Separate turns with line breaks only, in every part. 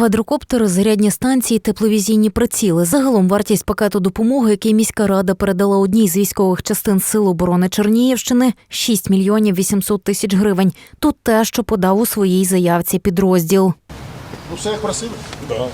Квадрокоптери, зарядні станції, тепловізійні приціли. Загалом вартість пакету допомоги, який міська рада передала одній з військових частин Сил оборони Чернігівщини, 6 мільйонів 800 тисяч гривень. Тут те, що подав у своїй заявці підрозділ.
Ну, все як просили.
Да.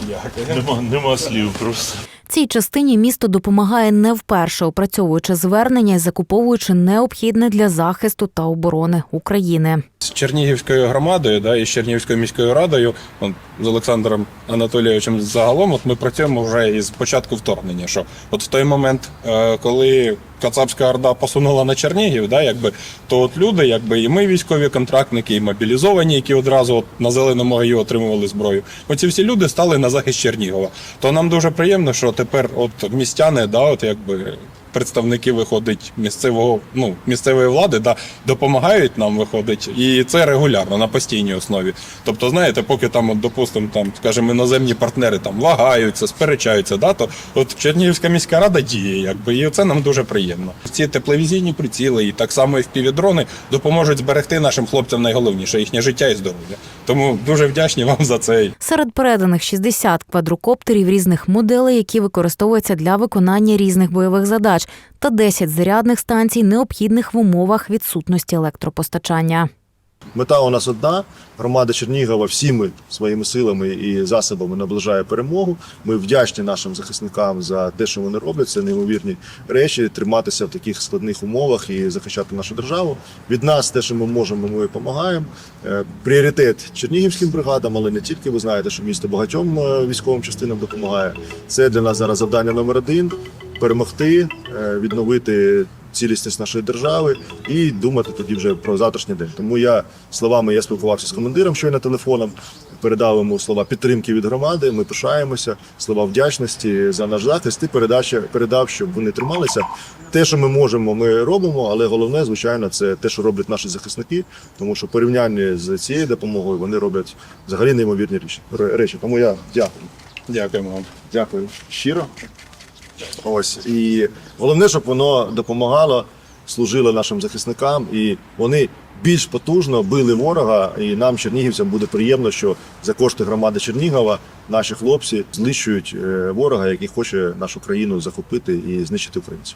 Дякую. Нема, нема слів просто.
Цій частині місто допомагає не вперше, опрацьовуючи звернення і закуповуючи необхідне для захисту та оборони України.
З Чернігівською громадою, да, і з Чернігівською міською радою, от, з Олександром Анатолійовичем загалом, от ми працюємо вже із початку вторгнення. Що от в той момент, е, коли Кацапська Орда посунула на Чернігів, да, якби, то от люди, якби і ми військові контрактники, і мобілізовані, які одразу от, на зеленому гаю отримували зброю. Оці всі люди стали на захист Чернігова. То нам дуже приємно, що тепер от містяни, да, от якби. Представники виходить місцевого ну місцевої влади, да допомагають нам виходить, і це регулярно на постійній основі. Тобто, знаєте, поки там, от, допустимо, там, скажімо, іноземні партнери там вагаються, сперечаються, да, то от Чернігівська міська рада діє, якби і це нам дуже приємно. Ці тепловізійні приціли і так само і впівдрони допоможуть зберегти нашим хлопцям найголовніше їхнє життя і здоров'я. Тому дуже вдячні вам за це.
Серед переданих 60 квадрокоптерів різних моделей, які використовуються для виконання різних бойових задач, та 10 зарядних станцій, необхідних в умовах відсутності електропостачання.
Мета у нас одна. Громада Чернігова всіми своїми силами і засобами наближає перемогу. Ми вдячні нашим захисникам за те, що вони роблять. Це неймовірні речі. Триматися в таких складних умовах і захищати нашу державу. Від нас те, що ми можемо, ми допомагаємо. Е, Пріоритет чернігівським бригадам, але не тільки. Ви знаєте, що місто багатьом е, військовим частинам допомагає. Це для нас зараз завдання номер один перемогти, е, відновити цілісність нашої держави і думати тоді вже про завтрашній день. Тому я словами я спілкувався з командиром щойно телефоном, передав йому слова підтримки від громади. Ми пишаємося, слова вдячності за наш захист і передача передав, щоб вони трималися. Те, що ми можемо, ми робимо, але головне, звичайно, це те, що роблять наші захисники, тому що порівняння з цією допомогою вони роблять взагалі неймовірні речі. речі. Тому я дякую.
Дякуємо вам.
Дякую щиро. Ось і головне, щоб воно допомагало, служило нашим захисникам, і вони більш потужно били ворога. І нам, чернігівцям, буде приємно, що за кошти громади Чернігова наші хлопці знищують е, ворога, який хоче нашу країну захопити і знищити українців.